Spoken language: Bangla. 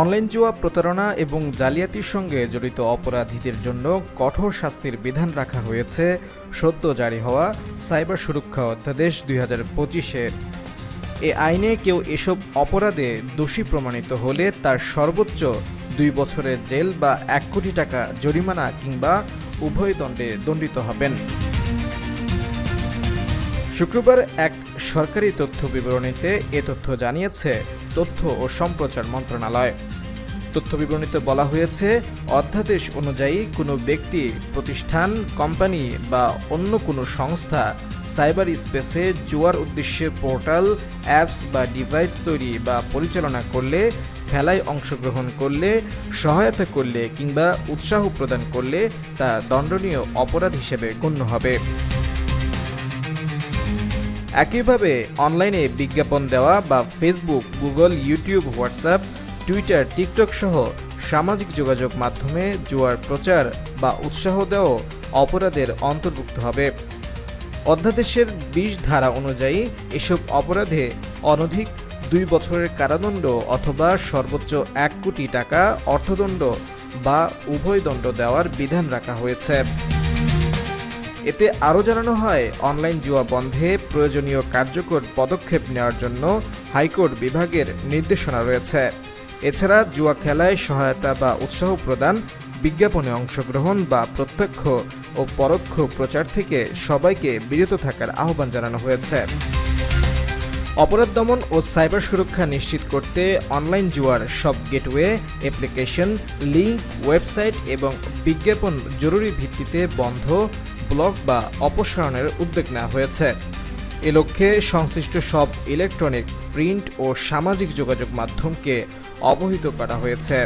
অনলাইন জুয়া প্রতারণা এবং জালিয়াতির সঙ্গে জড়িত অপরাধীদের জন্য কঠোর শাস্তির বিধান রাখা হয়েছে। সদ্য জারি হওয়া সাইবার সুরক্ষা অধ্যাদেশ দুই হাজার পঁচিশে। এ আইনে কেউ এসব অপরাধে দোষী প্রমাণিত হলে তার সর্বোচ্চ দুই বছরের জেল বা এক কোটি টাকা জরিমানা কিংবা উভয় দণ্ডে দণ্ডিত হবেন। শুক্রবার এক সরকারি তথ্য বিবরণীতে এ তথ্য জানিয়েছে তথ্য ও সম্প্রচার মন্ত্রণালয়। তথ্য বিবরণীতে বলা হয়েছে, অধ্যাদেশ অনুযায়ী কোনো ব্যক্তি, প্রতিষ্ঠান, কোম্পানি বা অন্য কোনো সংস্থা সাইবার স্পেসে জুয়ার উদ্দেশ্যে পোর্টাল, অ্যাপস বা ডিভাইস তৈরি বা পরিচালনা করলে, খেলায় অংশগ্রহণ করলে, সহায়তা করলে কিংবা উৎসাহ প্রদান করলে তা দণ্ডনীয় অপরাধ হিসেবে গণ্য হবে। একইভাবে অনলাইনে বিজ্ঞাপন দেওয়া বা Facebook Google YouTube WhatsApp Twitter TikTok সহ সামাজিক যোগাযোগ মাধ্যমে জুয়ার প্রচার বা উৎসাহ দেওয়া অপরাধের অন্তর্ভুক্ত হবে। অধ্যাদেশের বিশ ধারা অনুযায়ী এসব অপরাধে অনধিক দুই বছরের কারাদণ্ড অথবা সর্বোচ্চ এক কোটি টাকা অর্থদণ্ড বা উভয় দণ্ড দেওয়ার বিধান রাখা হয়েছে। এতে আরও জানানো হয়, অনলাইন জুয়া বন্ধে প্রয়োজনীয় কার্যকর পদক্ষেপ নেওয়ার জন্য হাইকোর্ট বিভাগের নির্দেশনা রয়েছে। এছাড়া জুয়া খেলায় সহায়তা বা উৎসাহ প্রদান, বিজ্ঞাপনে অংশগ্রহণ বা প্রত্যক্ষ ও পরোক্ষ প্রচার থেকে সবাইকে বিরত থাকার আহ্বান জানানো হয়েছে। অপরাধ দমন ও সাইবার সুরক্ষা নিশ্চিত করতে অনলাইন জুয়ার সব গেটওয়ে, অ্যাপ্লিকেশন লিঙ্ক ওয়েবসাইট এবং বিজ্ঞাপন জরুরি ভিত্তিতে বন্ধ, ব্লক বা অপসারণের উদ্যোগ নেওয়া হয়েছে। এ লক্ষ্যে সংশ্লিষ্ট সব ইলেকট্রনিক, প্রিন্ট ও সামাজিক যোগাযোগ মাধ্যমকে অবহিত করা হয়েছে।